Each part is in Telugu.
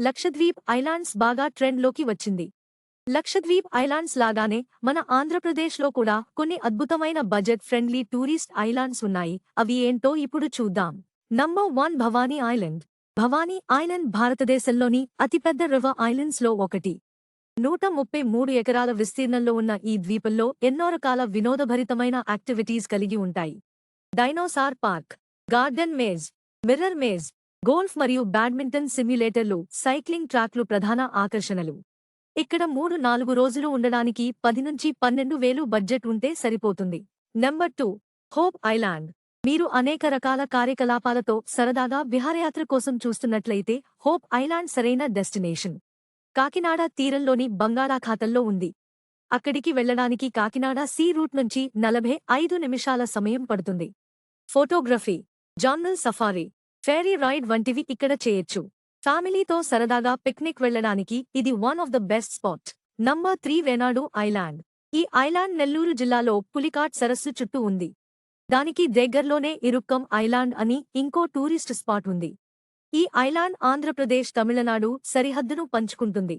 లక్షద్వీప్ ఐలాండ్స్ బాగా ట్రెండ్లోకి వచ్చింది. లక్షద్వీప్ ఐలాండ్స్ లాగానే మన ఆంధ్రప్రదేశ్లో కూడా కొన్ని అద్భుతమైన బడ్జెట్ ఫ్రెండ్లీ టూరిస్ట్ ఐలాండ్స్ ఉన్నాయి. అవి ఏంటో ఇప్పుడు చూద్దాం. Number one Bhavani island. Bhavani island భారతదేశంలోని అతిపెద్ద రివర్ ఐలాండ్స్లో ఒకటి. నూట ముప్పై మూడు ఎకరాల విస్తీర్ణంలో ఉన్న ఈ ద్వీపంలో ఎన్నో రకాల వినోదభరితమైన యాక్టివిటీస్ కలిగి ఉంటాయి. Dinosaur park garden maze mirror maze golf మరియు బ్యాడ్మింటన్ సిమ్యులేటర్లు సైక్లింగ్ ట్రాక్లు ప్రధాన ఆకర్షణలు. ఇక్కడ మూడు నాలుగు రోజులు ఉండడానికి పది నుంచి పన్నెండు వేలు బడ్జెట్ ఉంటే సరిపోతుంది. Number two Hope island. మీరు అనేక రకాల కార్యకలాపాలతో సరదాగా విహారయాత్ర కోసం చూస్తున్నట్లయితే హోప్ ఐలాండ్ సరైన డెస్టినేషన్. కాకినాడ తీరంలోని బంగాళాఖాతంలో ఉంది. అక్కడికి వెళ్ళడానికి కాకినాడ సీ రూట్ నుంచి నలభై ఐదు నిమిషాల సమయం పడుతుంది. Photography jungle safari. Ferry ride వంటివి ఇక్కడ చేయొచ్చు. ఫ్యామిలీతో సరదాగా పిక్నిక్ వెళ్ళడానికి ఇది one of the best spot. Number three Venadu island. ఈ ఐలాండ్ నెల్లూరు జిల్లాలో పులికాట్ సరస్సు చుట్టూ ఉంది. దానికి దగ్గర్లోనే ఇరుక్కం ఐలాండ్ అని ఇంకో టూరిస్ట్ స్పాట్ ఉంది. ఈ ఐలాండ్ ఆంధ్రప్రదేశ్ తమిళనాడు సరిహద్దును పంచుకుంటుంది.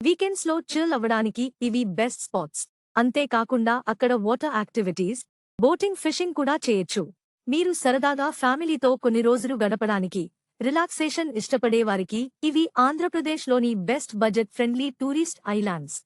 వీకెండ్స్లో చిల్ అవ్వడానికి ఇవి బెస్ట్ స్పాట్స్. అంతేకాకుండా అక్కడ వాటర్ యాక్టివిటీస్ బోటింగ్ ఫిషింగ్ కూడా చేయొచ్చు. మీరు సరదాగా ఫ్యామిలీతో కొన్ని రోజులు గడపడానికి రిలాక్సేషన్ ఇష్టపడేవారికి ఇవి ఆంధ్రప్రదేశ్లోని best budget friendly tourist islands.